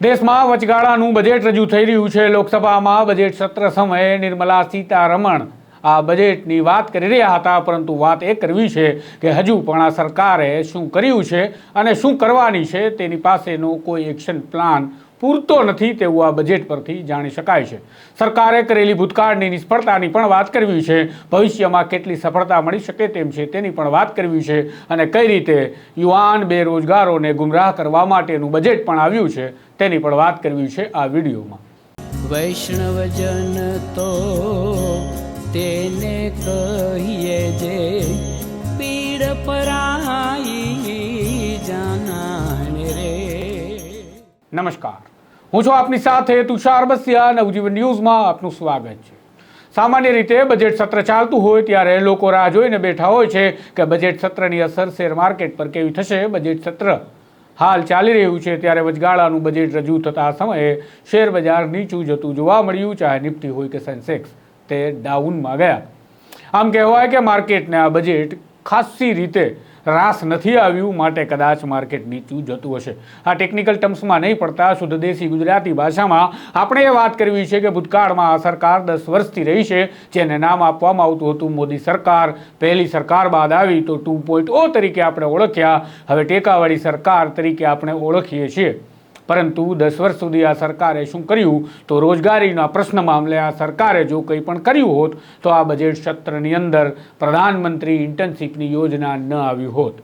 દેશમાં વચગાળાનું બજેટ રજૂ થઈ રહ્યું છે. લોકસભામાં બજેટ સત્ર સમયે નિર્મલા સીતારમણ આ બજેટની વાત કરી રહ્યા હતા, પરંતુ વાત એ કરવી છે કે હજુ પણ આ સરકારે શું કર્યું છે અને શું કરવાની છે તેની પાસેનો કોઈ એક્શન પ્લાન પૂરતો નથી તેવું આ બજેટ પરથી જાણી શકાય છે. સરકારે કરેલી ભૂતકાળની નિષ્ફળતાની પણ વાત કરવી છે. ભવિષ્યમાં કેટલી સફળતા મળી શકે તેમ છે તેની પણ વાત કરવી છે અને કઈ રીતે યુવાન બેરોજગારોને ગુમરાહ કરવા માટેનું બજેટ પણ આવ્યું છે તેની પણ વાત કરવી છે આ વિડીયોમાં. વૈષ્ણવજન તો તેને કહીએ જે પીડ પરાઈ જાનાને રે. નમસ્કાર. હું છું આપની સાથે તુષાર બસિયા નવજીવન ન્યૂઝમાં આપનું સ્વાગત છે. સામાન્ય રીતે બજેટ સત્ર ચાલતું હોય ત્યારે લોકો રાહ જોઈને બેઠા હોય છે કે બજેટ સત્રની અસર શેર માર્કેટ પર કેવી થશે બજેટ સત્ર? હાલ ચાલી રહ્યું છે ત્યારે વચગાળાનું બજેટ રજૂ થતા સમયે શેર બજાર નીચું જતું જોવા મળ્યું. ચાહે નિફ્ટી હોય કે સેન્સેક્સ, તે ડાઉનમાં ગયા. આમ કહેવાય કે માર્કેટને આ બજેટ ખાસી રીતે રાસ નથી આવ્યું માટે કદાચ માર્કેટ નીચું જતું હશે. આ ટેકનિકલ ટર્મ્સમાં નહીં પડતા શુદ્ધ દેશી ગુજરાતી ભાષામાં આપણે એ વાત કરવી છે કે ભૂતકાળમાં આ સરકાર દસ વર્ષથી રહી છે, જેને નામ આપવામાં આવતું હતું મોદી સરકાર. પહેલી સરકાર બાદ આવી તો ટુ પોઈન્ટ ઓ તરીકે આપણે ઓળખ્યા. હવે ટેકાવાળી સરકાર તરીકે આપણે ઓળખીએ છીએ. પરંતુ દસ વર્ષ સુધી આ સરકારે શું કર્યું? તો રોજગારીના પ્રશ્ન મામલે આ સરકારે જો કંઈ પણ કર્યું હોત, તો આ બજેટ સત્રની અંદર પ્રધાનમંત્રી ઇન્ટર્નશીપની યોજના ન આવી હોત.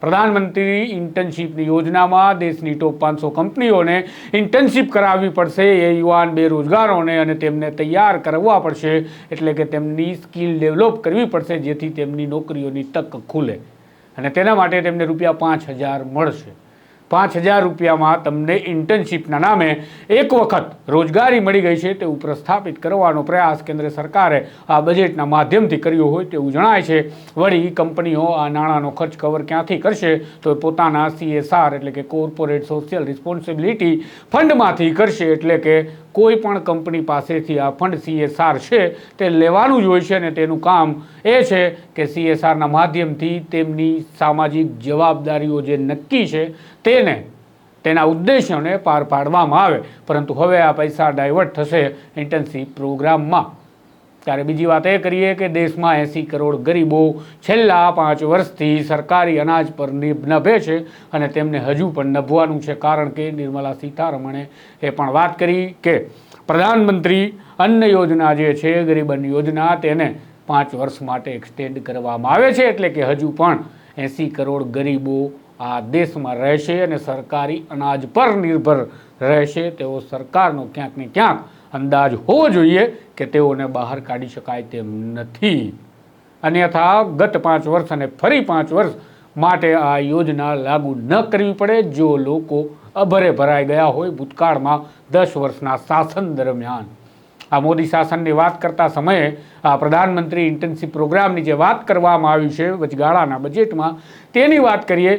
પ્રધાનમંત્રી ઇન્ટર્નશીપની યોજનામાં દેશની ટોપ પાંચસો કંપનીઓને ઇન્ટર્નશીપ કરાવવી પડશે, એ યુવાન બેરોજગારોને અને તેમને તૈયાર કરવા પડશે, એટલે કે તેમની સ્કિલ ડેવલપ કરવી પડશે, જેથી તેમની નોકરીઓની તક ખુલે. અને તેના માટે તેમને રૂપિયા પાંચ હજાર મળશે. પાંચ હજાર રૂપિયામાં તમને ઇન્ટર્નશીપના નામે એક વખત રોજગારી મળી ગઈ છે તેવું પ્રસ્થાપિત કરવાનો પ્રયાસ કેન્દ્ર સરકારે આ બજેટના માધ્યમથી કર્યો હોય તેવું જણાય છે. વળી કંપનીઓ આ નાણાંનો ખર્ચ કવર ક્યાંથી કરશે? તો પોતાના સીએસઆર એટલે કે કોર્પોરેટ સોશિયલ રિસ્પોન્સિબિલિટી ફંડમાંથી કરશે એટલે કે કોઈ પણ કંપની પાસેથી આ ફંડ સીએસઆર છે, તે લેવાનું જ હોય છે અને તેનું કામ એ છે કે સીએસઆરના માધ્યમથી તેમની સામાજિક જવાબદારીઓ જે નક્કી છે, તેને, તેના ઉદ્દેશ્યોને પાર પાડવામાં આવે. પરંતુ હવે આ પૈસા ડાયવર્ટ થશે ઇન્ટર્નશીપ પ્રોગ્રામમાં. ત્યારે બીજી વાત એ કરીએ કે દેશમાં એંસી કરોડ ગરીબો છેલ્લા પાંચ વર્ષથી સરકારી અનાજ પર નભે છે અને તેમને હજુ પણ નભવાનું છે. કારણ કે નિર્મલા સીતારમણે એ પણ વાત કરી કે પ્રધાનમંત્રી અન્ન યોજના જે છે, ગરીબ અન્ન યોજના, તેને પાંચ વર્ષ માટે એક્સટેન્ડ કરવામાં આવે છે એટલે કે હજુ પણ એંસી કરોડ ગરીબો આ દેશમાં રહેશે અને સરકારી અનાજ પર નિર્ભર રહેશે. તેવો સરકારનો ક્યાંક ને ક્યાંક અંદાજ હોવો જોઈએ કે તેઓને બહાર કાઢી શકાય તેમ નથી. અન્યથા ગત પાંચ વર્ષ અને ફરી પાંચ વર્ષ માટે આ યોજના લાગુ ન કરવી પડે. જો લોકો અભરે ભરાઈ ગયા હોય ભૂતકાળમાં દસ વર્ષના શાસન દરમિયાન. આ મોદી શાસનની વાત કરતા સમયે આ પ્રધાનમંત્રી ઇન્ટર્નશીપ પ્રોગ્રામની જે વાત કરવામાં આવી છે વચગાળાના બજેટમાં, તેની વાત કરીએ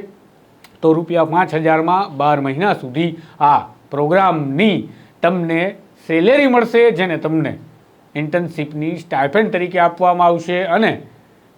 તો રૂપિયા પાંચ હજારમાં બાર મહિના સુધી આ પ્રોગ્રામની તમને સેલેરી મળશે જેને તમને ઇન્ટર્નશીપની સ્ટાઇપેન્ડ તરીકે આપવામાં આવશે અને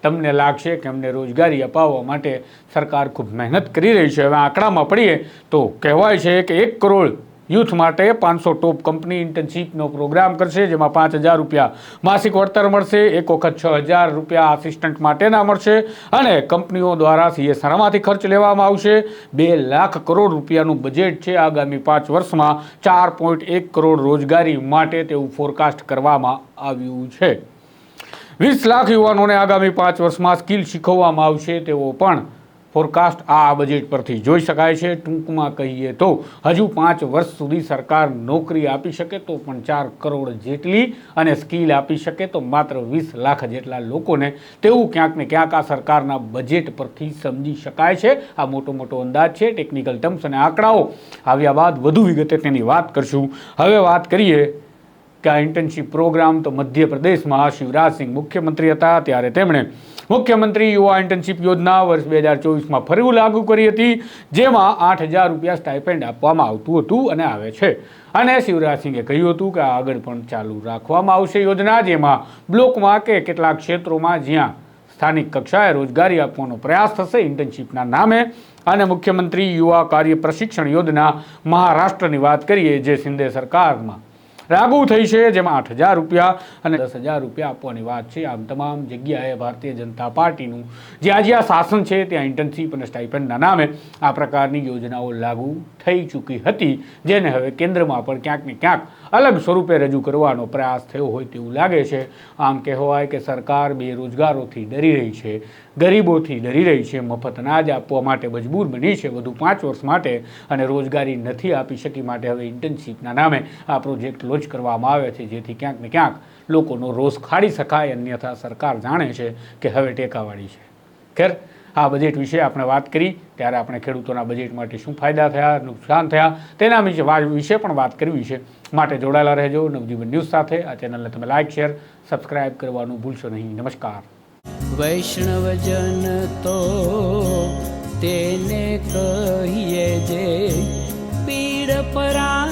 તમને લાગશે કે અમને રોજગારી અપાવવા માટે સરકાર ખૂબ મહેનત કરી રહી છે. હવે આંકડામાં પડીએ તો કહેવાય છે કે એક કરોડ યુથ માટે પાંચસો ટોપ કંપની ઇન્ટર્નશીપનો પ્રોગ્રામ કરશે, જેમાં પાંચ હજાર રૂપિયા માસિક વળતર મળશે, એક વખત છ હજાર રૂપિયા આસિસ્ટન્ટ માટેના મળશે અને કંપનીઓ દ્વારા સીએસઆરમાંથી ખર્ચ લેવામાં આવશે. બે લાખ કરોડ રૂપિયાનું બજેટ છે આગામી પાંચ વર્ષમાં. ચાર પોઈન્ટ એક કરોડ રોજગારી માટે તેવું ફોરકાસ્ટ કરવામાં આવ્યું છે. વીસ લાખ યુવાનોને આગામી પાંચ વર્ષમાં સ્કિલ શીખવવામાં આવશે તેવો પણ ફોરકાસ્ટ આ બજેટ પરથી જોઈ શકાય છે. ટૂંકમાં કહીએ તો હજુ પાંચ વર્ષ સુધી સરકાર નોકરી આપી શકે તો પણ ચાર કરોડ જેટલી અને સ્કિલ આપી શકે તો માત્ર વીસ લાખ જેટલા લોકોને. તેવું ક્યાંક ને ક્યાંક આ સરકારના બજેટ પરથી સમજી શકાય છે. આ મોટો મોટો અંદાજ છે. ટેકનિકલ ટર્મ્સ અને આંકડાઓ આવ્યા બાદ વધુ વિગતે તેની વાત કરશું. હવે વાત કરીએ કે આ ઇન્ટર્નશીપ પ્રોગ્રામ તો મધ્યપ્રદેશમાં શિવરાજસિંહ મુખ્યમંત્રી હતા. ત્યારે તેમણે મુખ્યમંત્રી યુવા ઇન્ટર્નશીપ યોજના વર્ષ બે હજાર ચોવીસમાં ફરી લાગુ કરી હતી, જેમાં આઠ હજાર રૂપિયા સ્ટાઇપેન્ડ આપવામાં આવતું હતું અને આવે છે. અને શિવરાજસિંહે કહ્યું હતું કે આગળ પણ ચાલુ રાખવામાં આવશે યોજના, જેમાં બ્લોકમાં કે કેટલાક ક્ષેત્રોમાં જ્યાં સ્થાનિક કક્ષાએ રોજગારી આપવાનો પ્રયાસ થશે ઇન્ટર્નશીપના નામે અને મુખ્યમંત્રી યુવા કાર્ય પ્રશિક્ષણ યોજના મહારાષ્ટ્રની વાત કરીએ, જે શિંદે સરકારમાં લાગુ થઈ છે, જેમાં આઠ હજાર રૂપિયા અને દસ હજાર રૂપિયા આપવાની વાત છે. આમ તમામ જગ્યાએ ભારતીય જનતા પાર્ટીનું જ્યાં જ્યાં શાસન છે, ત્યાં ઇન્ટર્નશીપ અને સ્ટાઇપન્ડના નામે આ પ્રકારની યોજનાઓ લાગુ થઈ ચૂકી હતી, જેને હવે કેન્દ્રમાં પણ ક્યાંક ને ક્યાંક અલગ સ્વરૂપે રજૂ કરવાનો પ્રયાસ થયો હોય તેવું લાગે છે. આમ કહેવાય કે સરકાર બેરોજગારોથી ડરી રહી છે, ગરીબોથી ડરી રહી છે, મફત અનાજ આપવા માટે મજબૂર બની છે, વધુ પાંચ વર્ષ માટે અને રોજગારી નથી આપી શકી માટે હવે ઇન્ટર્નશીપના નામે આ પ્રોજેક્ટ લોન્ચ કરવામાં આવે છે, જેથી ક્યાંક ને ક્યાંક લોકોનો રોષ ખાડી શકાય અન્યથા સરકાર જાણે છે કે હવે ટેકાવાળી છે. ખેર, આ બજેટ વિશે આપણે વાત કરી, ત્યારે આપણે ખેડૂતોના બજેટ માટે શું ફાયદા થયા, નુકસાન થયા, તેના વિશે વિશે પણ વાત કરવી છે. માટે જોડાયેલા રહેજો નવજીવન ન્યૂઝ સાથે. આ ચેનલને તમે લાઇક શેર સબસ્ક્રાઇબ કરવાનું ભૂલશો નહીં. નમસ્કાર. વૈષ્ણવજન તો તેને કહીએ જે પીડ પરાય